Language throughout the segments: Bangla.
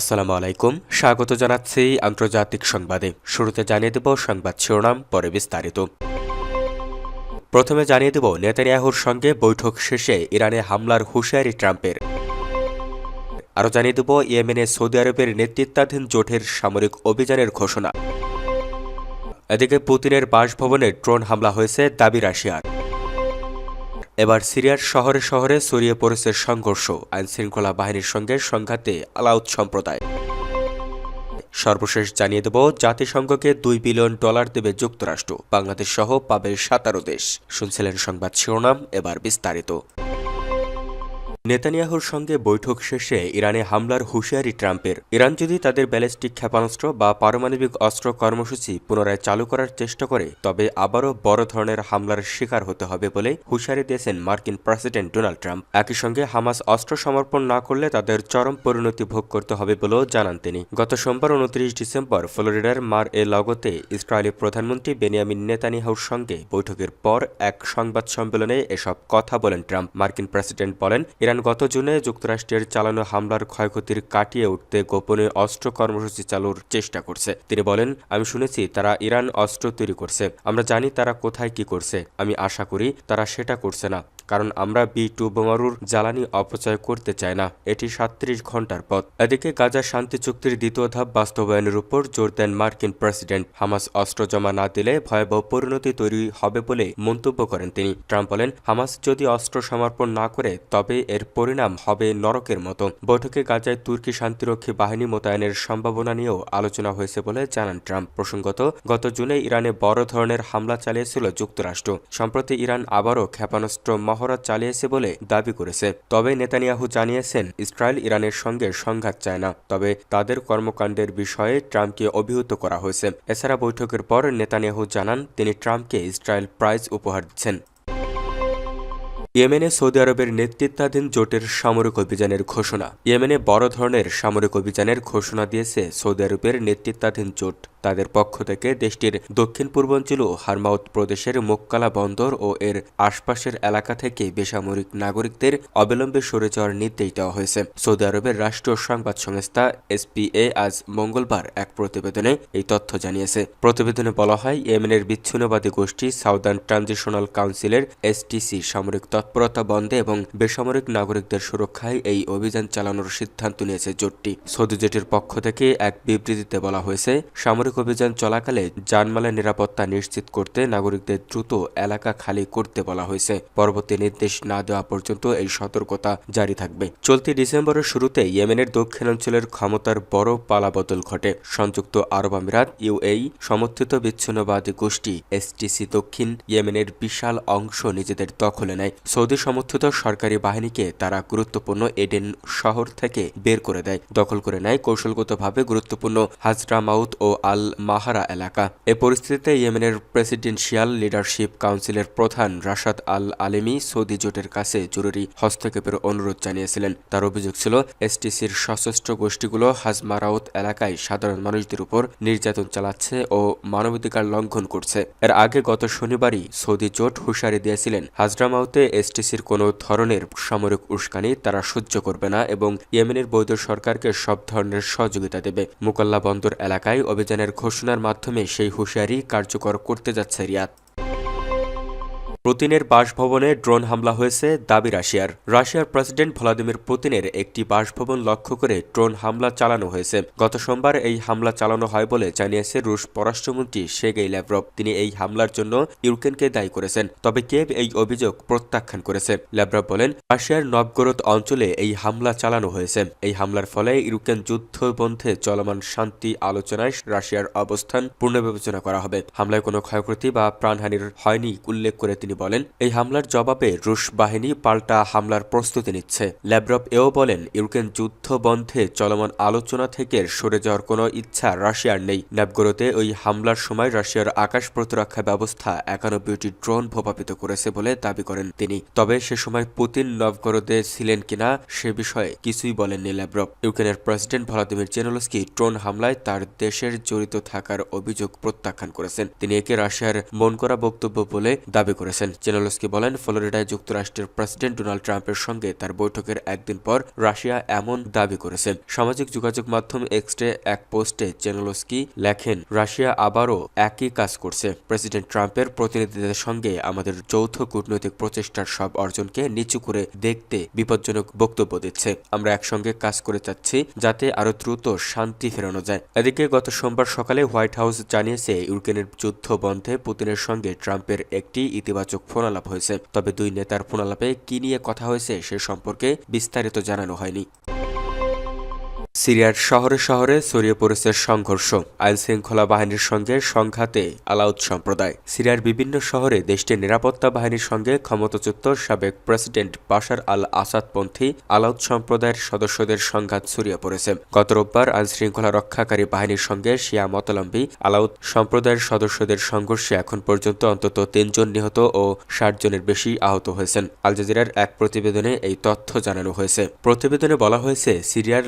আসসালামু আলাইকুম। স্বাগত জানাচ্ছি আন্তর্জাতিক সংবাদে। শুরুতে জানিয়ে দেব সংবাদ শিরোনাম, পরে বিস্তারিত। প্রথমে জানিয়ে দেব নেতানিয়াহুর সঙ্গে বৈঠক শেষে ইরানে হামলার হুঁশিয়ারি ট্রাম্পের। আরও জানিয়ে দেব ইয়েমেনে সৌদি আরবের নেতৃত্বাধীন জোটের সামরিক অভিযানের ঘোষণা। এদিকে পুতিনের বাসভবনে ড্রোন হামলা হয়েছে দাবি রাশিয়ার। এবার সিরিয়ার শহরে শহরে ছড়িয়ে পড়েছে সংঘর্ষ আইন শৃঙ্খলা বাহিনীর সঙ্গে সংঘাতে আলাউদ সম্প্রদায়। সর্বশেষ জানিয়ে দেব, জাতিসংঘকে দুই বিলিয়ন ডলার দেবে যুক্তরাষ্ট্র বাংলাদেশ সহ পাবে সাতারো দেশ। শুনছিলেন সংবাদ শিরোনাম, এবার বিস্তারিত। নেতানিয়াহুর সঙ্গে বৈঠক শেষে ইরানে হামলার হুঁশিয়ারি ট্রাম্পের। ইরান যদি তাদের ব্যালিস্টিক ক্ষেপণাস্ত্র বা পারমাণবিক অস্ত্র কর্মসূচি পুনরায় চালু করার চেষ্টা করে, তবে আবারও বড় ধরনের হামলার শিকার হতে হবে বলে হুঁশিয়ারি দিয়েছেন মার্কিন প্রেসিডেন্ট ডোনাল্ড ট্রাম্প। একই সঙ্গে হামাস অস্ত্র সমর্পণ না করলে তাদের চরম পরিণতি ভোগ করতে হবে বলেও জানান তিনি। গত সোমবার উনত্রিশ ডিসেম্বর ফ্লোরিডার মার এ লগতে ইসরায়েলি প্রধানমন্ত্রী বেনিয়ামিন নেতানিয়াহুর সঙ্গে বৈঠকের পর এক সংবাদ সম্মেলনে এসব কথা বলেন ট্রাম্প। মার্কিন প্রেসিডেন্ট বলেন, ইরান গত জুনে যুক্তরাষ্ট্রের চালানো হামলার ক্ষয়ক্ষতির কাটিয়ে উঠতে গোপনে অস্ত্র কর্মসূচি চালুর চেষ্টা করছে। তিনি বলেন, আমি শুনেছি তারা ইরান অস্ত্র তৈরি করছে। আমরা জানি তারা কোথায় কি করছে। আমি আশা করি তারা সেটা করছে না। কারণ আমরা বি টু বোমারুর জ্বালানি অপচয় করতে চাই না। এটি সাত্রিশ ঘণ্টার পথ। এদিকে গাজা শান্তি চুক্তির দ্বিতীয় ধাপ বাস্তবায়নের উপর জোর দেন মার্কিন প্রেসিডেন্ট। হামাস অস্ত্র জমা না দিলে ভয়াবহ পরিণতি তৈরি হবে বলে মন্তব্য করেন তিনি। ট্রাম্প বলেন, হামাস যদি অস্ত্র সমর্পণ না করে, তবে এর পরিণাম হবে নরকের মতো। বৈঠকে গাজায় তুর্কি শান্তিরক্ষী বাহিনী মোতায়েনের সম্ভাবনা নিয়েও আলোচনা হয়েছে বলে জানান ট্রাম্প। প্রসঙ্গত, গত জুনে ইরানে বড় ধরনের হামলা চালিয়েছিল যুক্তরাষ্ট্র। সম্প্রতি ইরান আবারও ক্ষেপণাস্ত্র মহড়া চালিয়েছে বলে দাবি করেছে। তবে নেতানিয়াহু জানিয়েছেন, ইসরায়েল ইরানের সঙ্গে সংঘাত চায় না। তবে তাদের কর্মকাণ্ডের বিষয়ে ট্রাম্পকে অভিহিত করা হয়েছে। এছাড়া বৈঠকের পর নেতানিয়াহু জানান, তিনি ট্রাম্পকে ইসরায়েল প্রাইজ উপহার দিচ্ছেন। ইয়েমেনে সৌদি আরবের নেতৃত্বাধীন জোটের সামরিক অভিযানের ঘোষণা। ইয়েমেনে বড় ধরনের সামরিক অভিযানের ঘোষণা দিয়েছে সৌদি আরবের নেতৃত্বাধীন জোট। তাদের পক্ষ থেকে দেশটির দক্ষিণ পূর্বাঞ্চল ও হারমাউত প্রদেশের মোক্কালা বন্দর ও এর আশপাশের এলাকা থেকে বেসামরিক নাগরিকদের অবিলম্বে সরে যাওয়ার নির্দেশ দেওয়া হয়েছে। সৌদি আরবের রাষ্ট্রীয় সংবাদ সংস্থা এসপিএ আজ মঙ্গলবার এক প্রতিবেদনে এই তথ্য জানিয়েছে। প্রতিবেদনে বলা হয়, ইয়েমেনের বিচ্ছিন্নবাদী গোষ্ঠী সাউদার্ন ট্রানজিশনাল কাউন্সিলের এসটিসি সামরিক তৎপরতা বন্ধে এবং বেসামরিক নাগরিকদের সুরক্ষায় এই অভিযান চালানোর সিদ্ধান্ত নিয়েছে জোটটি। সৌদি জোটের পক্ষ থেকে এক বিবৃতিতে বলা হয়েছে, সামরিক অভিযান চলাকালে জানমালের নিরাপত্তা নিশ্চিত করতে নাগরিকদের দ্রুত এলাকা খালি করতে বলা হয়েছে। পরবর্তী নির্দেশ না দেওয়া পর্যন্ত এই সতর্কতা জারি থাকবে। চলতি ডিসেম্বরের শুরুতে ইয়েমেনের দক্ষিণাঞ্চলের ক্ষমতার বড় পালাবদল ঘটে। সংযুক্ত আরব আমিরাত ইউএই সমর্থিত বিচ্ছিন্নবাদী গোষ্ঠী এসটিসি দক্ষিণ ইয়েমেনের বিশাল অংশ নিজেদের দখলে নেয়। সৌদি সমর্থিত সরকারি বাহিনীকে তারা গুরুত্বপূর্ণ এডেন শহর থেকে বের করে দেয়, দখল করে নেয় কৌশলগতভাবে গুরুত্বপূর্ণ হাজরামাউত ও আল মাহারা এলাকা। এ পরিস্থিতিতে ইয়েমেনের প্রেসিডেন্সিয়াল লিডারশিপ কাউন্সিলের প্রধান রাশাদ আল আলেমি সৌদি জোটের কাছে জরুরি হস্তক্ষেপের অনুরোধ জানিয়েছিলেন। তার অভিযোগ ছিল, এসটিসির সশস্ত্র গোষ্ঠীগুলো হাজমারাউত এলাকায় সাধারণ মানুষদের উপর নির্যাতন চালাচ্ছে ও মানবাধিকার লঙ্ঘন করছে। এর আগে গত শনিবারই সৌদি জোট হুঁশিয়ারি দিয়েছিলেন, হাজরামাউতে এসটিসির কোনো ধরনের সামরিক উস্কানি তারা সহ্য করবে না এবং ইয়েমেনের বৈধ সরকারকে সব ধরনের সহযোগিতা দেবে। মোকাল্লা বন্দর এলাকায় অভিযানের ঘোষণার মাধ্যমে সেই হুঁশিয়ারি কার্যকর করতে যাচ্ছে রিয়াদ। পুতিনের বাসভবনে ড্রোন হামলা হয়েছে দাবি রাশিয়ার। রাশিয়ার প্রেসিডেন্ট ভ্লাদিমির পুতিনের একটি বাসভবন লক্ষ্য করে ড্রোন হামলা চালানো হয়েছে। গত সোমবার এই হামলা চালানো হয় বলে জানিয়েছে রুশ পররাষ্ট্রমন্ত্রী সেগেই ল্যাভরভ। তিনি এই হামলার জন্য ইউক্রেনকে দায়ী করেছেন, তবে কেভ এই অভিযোগ প্রত্যাখ্যান করেছে। ল্যাভরভ বলেন, রাশিয়ার নবগরদ অঞ্চলে এই হামলা চালানো হয়েছে। এই হামলার ফলে ইউক্রেন যুদ্ধবন্ধে চলমান শান্তি আলোচনায় রাশিয়ার অবস্থান পুনর্বিবেচনা করা হবে। হামলায় কোনো ক্ষয়ক্ষতি বা প্রাণহানির হয়নি, উল্লেখ করে তিনি বলেন, এই হামলার জবাবে রুশ বাহিনী পাল্টা হামলার প্রস্তুতি নিচ্ছে। ল্যাব্রভ এও বলেন, ইউক্রেন যুদ্ধ বন্ধে চলমান আলোচনা থেকে সরে যাওয়ার কোনো ইচ্ছা রাশিয়ার নেই। ন্যাবগরোতে ওই হামলার সময় রাশিয়ার আকাশ প্রতিরক্ষা ব্যবস্থা একানব্বইটি ড্রোন ভূপাপিত করেছে বলে দাবি করেন তিনি। তবে সে সময় পুতিন নভগরোদে ছিলেন কিনা সে বিষয়ে কিছুই বলেননি ল্যাব্রভ ইউক্রেনের প্রেসিডেন্ট ভলাদিমির জেনোলস্কি ড্রোন হামলায় তার দেশের জড়িত থাকার অভিযোগ প্রত্যাখ্যান করেছেন। তিনি একে রাশিয়ার মন করা বক্তব্য বলে দাবি করেছেন। করেছেন জেনেলস্কি বলেন, ফ্লোরিডায় যুক্তরাষ্ট্রের প্রেসিডেন্ট ডোনাল্ড ট্রাম্পের সঙ্গে তার বৈঠকের একদিন পর রাশিয়া এমন দাবি করেছে। সামাজিক যোগাযোগ মাধ্যম এক্সটে এক পোস্টে জেনেলস্কি লেখেন, রাশিয়া আবারও একই কাজ করছে। প্রেসিডেন্ট ট্রাম্পের প্রতিনিধিদের সঙ্গে আমাদের যৌথ কূটনৈতিক প্রচেষ্টার সব অর্জনকে নিচু করে দেখতে বিপজ্জনক বক্তব্য দিচ্ছে। আমরা একসঙ্গে কাজ করে যাচ্ছি যাতে আরও দ্রুত শান্তি ফেরানো যায়। এদিকে গত সোমবার সকালে হোয়াইট হাউস জানিয়েছে, ইউক্রেনের যুদ্ধ বন্ধে পুতিনের সঙ্গে ট্রাম্পের একটি ইতিবাচক ফোনালাপ হয়েছে। তবে দুই নেতার ফোনালাপে কি নিয়ে কথা হয়েছে সে সম্পর্কে বিস্তারিত জানানো হয়নি। সিরিয়ার শহরে শহরে ছড়িয়ে পড়েছে সংঘর্ষ। আইন শৃঙ্খলা বাহিনীর সঙ্গে সংঘাতে আলাউদ সম্প্রদায়। সিরিয়ার বিভিন্ন শহরে দেশটির নিরাপত্তা বাহিনীর সঙ্গে ক্ষমতাচ্যুত সাবেক প্রেসিডেন্ট বাশার আল আসাদপন্থী আলাউদ সম্প্রদায়ের সদস্যদের সংঘাত ছড়িয়ে পড়েছে। গত রোববার আইন শৃঙ্খলা রক্ষাকারী বাহিনীর সঙ্গে শিয়া মতলম্বী আলাউদ সম্প্রদায়ের সদস্যদের সংঘর্ষে এখন পর্যন্ত অন্তত তিনজন নিহত ও ষাট জনের বেশি আহত হয়েছেন। আল জাজিরার এক প্রতিবেদনে এই তথ্য জানানো হয়েছে। প্রতিবেদনে বলা হয়েছে, সিরিয়ার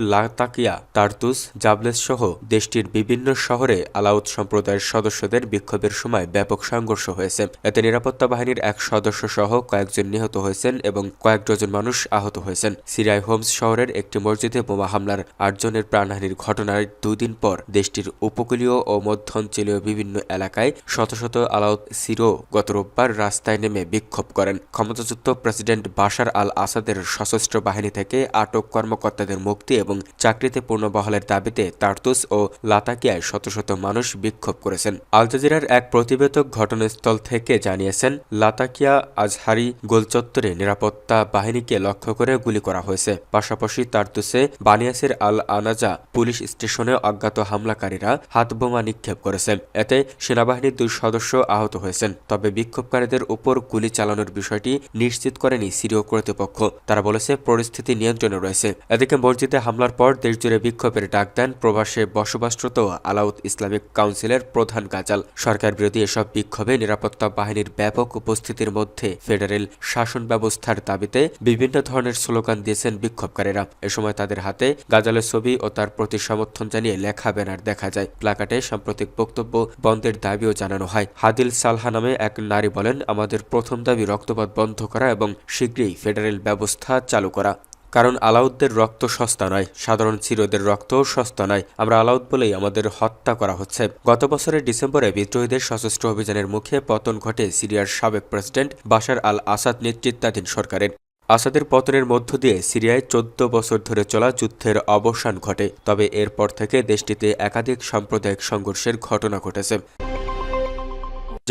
লাতাকিয়া তার্তুস জাবলেস সহ দেশটির বিভিন্ন শহরে আলাউদ সম্প্রদায়ের সদস্যদের বিক্ষোভের সময় ব্যাপক সংঘর্ষ হয়েছে। এতে নিরাপত্তা বাহিনীর এক সদস্য সহ কয়েকজন নিহত হয়েছেন এবং কয়েক ডজন মানুষ আহত হয়েছেন। সিরিয়ায় হোমস শহরের একটি মসজিদে বোমা হামলার আটজনের প্রাণহানির ঘটনার দুদিন পর দেশটির উপকূলীয় ও মধ্যাঞ্চলীয় বিভিন্ন এলাকায় শত শত আলাউদ সিরো গত রোববার রাস্তায় নেমে বিক্ষোভ করেন। ক্ষমতাচ্যুত প্রেসিডেন্ট বাশার আল আসাদের সশস্ত্র বাহিনী থেকে আটক কর্মকর্তাদের মুক্তি এবং চাকরিতে পূর্ণ বহালের দাবিতে তার্তুস ও লাতাকিয়ায় শত শত মানুষ বিক্ষোভ করেছেন। আল জাজিরার এক প্রতিবেদক ঘটনাস্থল থেকে জানিয়েছেন, লাতাকিয়া আজহারি গোলচত্বরে নিরাপত্তা বাহিনীকে লক্ষ্য করে গুলি করা হয়েছে। পাশাপাশি তার্তুসে বানিয়াসের আল আনাজা পুলিশ স্টেশনে অজ্ঞাত হামলাকারীরা হাতবোমা নিক্ষেপ করেছেন। এতে সেনাবাহিনীর দুই সদস্য আহত হয়েছেন। তবে বিক্ষোভকারীদের উপর গুলি চালানোর বিষয়টি নিশ্চিত করেনি সিরীয় কর্তৃপক্ষ। তারা বলেছে, পরিস্থিতি নিয়ন্ত্রণে রয়েছে। এদিকে মসজিদে হামলার পর দেশজুড়ে বিক্ষোভের ডাক দেন প্রবাসে বসবাসরত আলাউদ ইসলামিক কাউন্সিলের প্রধান গাজাল। সরকার বিরোধী এসব বিক্ষোভে নিরাপত্তা বাহিনীর ব্যাপক উপস্থিতির মধ্যে ফেডারেল শাসন ব্যবস্থার দাবিতে বিভিন্ন ধরনের স্লোগান দিয়েছেন বিক্ষোভকারীরা। এ সময় তাদের হাতে গাজালের ছবি ও তার প্রতি সমর্থন জানিয়ে লেখা ব্যানার দেখা যায়। প্লাকাটে সাম্প্রতিক বক্তব্য বন্ধের দাবিও জানানো হয়। হাদিল সালহা নামে এক নারী বলেন, আমাদের প্রথম দাবি রক্তপাত বন্ধ করা এবং শীঘ্রই ফেডারেল ব্যবস্থা চালু করা। কারণ আলাউদ্দের রক্ত সস্তা নয়, সাধারণ চিরদের রক্তও সস্তা নয়। আমরা আলাউদ বলেই আমাদের হত্যা করা হচ্ছে। গত বছরের ডিসেম্বরে বিদ্রোহীদের সশস্ত্র অভিযানের মুখে পতন ঘটে সিরিয়ার সাবেক প্রেসিডেন্ট বাশার আল আসাদ নেতৃত্বাধীন সরকারের। আসাদের পতনের মধ্য দিয়ে সিরিয়ায় চোদ্দ বছর ধরে চলা যুদ্ধের অবসান ঘটে। তবে এরপর থেকে দেশটিতে একাধিক সাম্প্রদায়িক সংঘর্ষের ঘটনা ঘটেছে।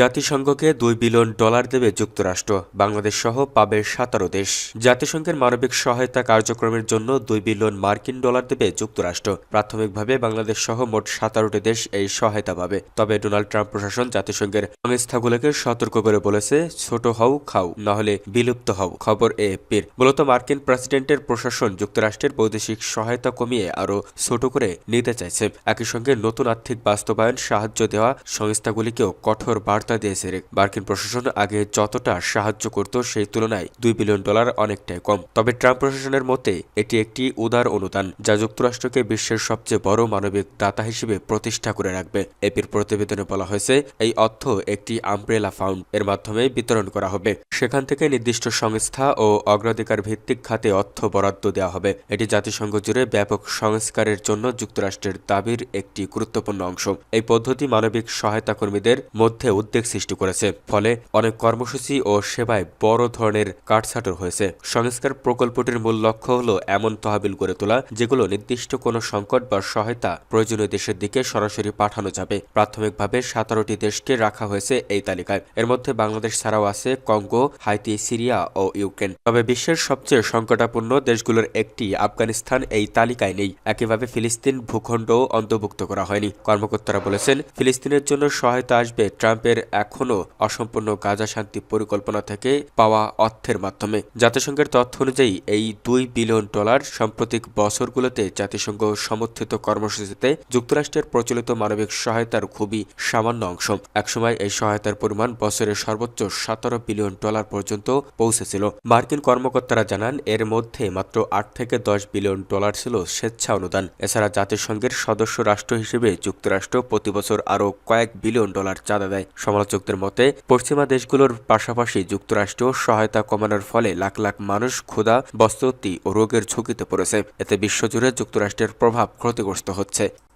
জাতিসংঘকে দুই বিলিয়ন ডলার দেবে যুক্তরাষ্ট্র, বাংলাদেশ সহ পাবে সাতারো দেশ। জাতিসংঘের মানবিক সহায়তা কার্যক্রমের জন্য দুই বিলিয়ন মার্কিন ডলার দেবে যুক্তরাষ্ট্র। প্রাথমিকভাবে বাংলাদেশ সহ মোট সাতারোটি দেশ এই সহায়তা পাবে। তবে ডোনাল্ড ট্রাম্প প্রশাসন জাতিসংঘের সংস্থাগুলোকে সতর্ক করে বলেছে, ছোট হও, খাও না হলে বিলুপ্ত হও। খবর এএফপির। মূলত মার্কিন প্রেসিডেন্টের প্রশাসন যুক্তরাষ্ট্রের বৈদেশিক সহায়তা কমিয়ে আরও ছোট করে নিতে চাইছে। একই সঙ্গে নতুন আর্থিক বাস্তবায়ন সাহায্য দেওয়া সংস্থাগুলিকেও কঠোর বার্তা বার্তা দিয়েছে মার্কিন প্রশাসন আগে যতটা সাহায্য করত সেই তুলনায় দুই বিলিয়ন ডলার অনেকটাই কম। তবে ট্রাম্প প্রশাসনের মতে, এটি একটি উদার অনুদান যা যুক্তরাষ্ট্রকে বিশ্বের সবচেয়ে বড় মানবিক দাতা হিসেবে প্রতিষ্ঠা করে রাখবে। এপির প্রতিবেদনে বলা হয়েছে, এই অর্থ একটি আমব্রেলা ফাউন্ড এর মাধ্যমে বিতরণ করা হবে। সেখান থেকে নির্দিষ্ট সংস্থা ও অগ্রাধিকার ভিত্তিক খাতে অর্থ বরাদ্দ দেওয়া হবে। এটি জাতিসংঘ জুড়ে ব্যাপক সংস্কারের জন্য যুক্তরাষ্ট্রের দাবির একটি গুরুত্বপূর্ণ অংশ। এই পদ্ধতি মানবিক সহায়তা কর্মীদের মধ্যে উদ্বেগ সৃষ্টি করেছে। ফলে অনেক কর্মসূচি ও সেবায় বড় ধরনের কাটছাটর হয়েছে। সংস্কার প্রকল্পটির মূল লক্ষ্য হল এমন তহবিল গড়ে তোলা, যেগুলো নির্দিষ্ট কোনো সংকট বা সহায়তা প্রয়োজনীয় দেশের দিকে সরাসরি পাঠানো যাবে। প্রাথমিকভাবে সতেরোটি দেশকে রাখা হয়েছে এই তালিকায়। এর মধ্যে বাংলাদেশ ছাড়াও আছে কঙ্গো, হাইতি, সিরিয়া ও ইউক্রেন। তবে বিশ্বের সবচেয়ে সংকটাপূর্ণ দেশগুলোর একটি আফগানিস্তান এই তালিকায় নেই। একইভাবে ফিলিস্তিন ভূখণ্ডও অন্তর্ভুক্ত করা হয়নি। কর্মকর্তারা বলেছেন, ফিলিস্তিনের জন্য সহায়তা আসবে ট্রাম্পের এখনও অসম্পূর্ণ গাজা শান্তি পরিকল্পনা থেকে পাওয়া অর্থের মাধ্যমে। জাতিসংঘের তথ্য অনুযায়ী, এই দুই বিলিয়ন ডলার সাম্প্রতিক বছরগুলোতে জাতিসংঘ সমর্থিত কর্মসূচিতে যুক্তরাষ্ট্রের প্রচলিত মানবিক সহায়তার খুবই সামান্য অংশ। একসময় এই সহায়তার পরিমাণ বছরে সর্বোচ্চ সতেরো বিলিয়ন ডলার পর্যন্ত পৌঁছেছিল। মার্কিন কর্মকর্তারা জানান, এর মধ্যে মাত্র আট থেকে দশ বিলিয়ন ডলার ছিল স্বেচ্ছা অনুদান। এছাড়া জাতিসংঘের সদস্য রাষ্ট্র হিসেবে যুক্তরাষ্ট্র প্রতি বছর আরও কয়েক বিলিয়ন ডলার চাঁদা দেয়। সমালোচকদের মতে, পশ্চিমা দেশগুলোর পাশাপাশি যুক্তরাষ্ট্র সহায়তা কমানোর ফলে লাখ লাখ মানুষ ক্ষুধা বস্ত্রতি ও রোগের ঝুঁকিতে পড়েছে। এতে বিশ্বজুড়ে যুক্তরাষ্ট্রের প্রভাব ক্ষতিগ্রস্ত হচ্ছে।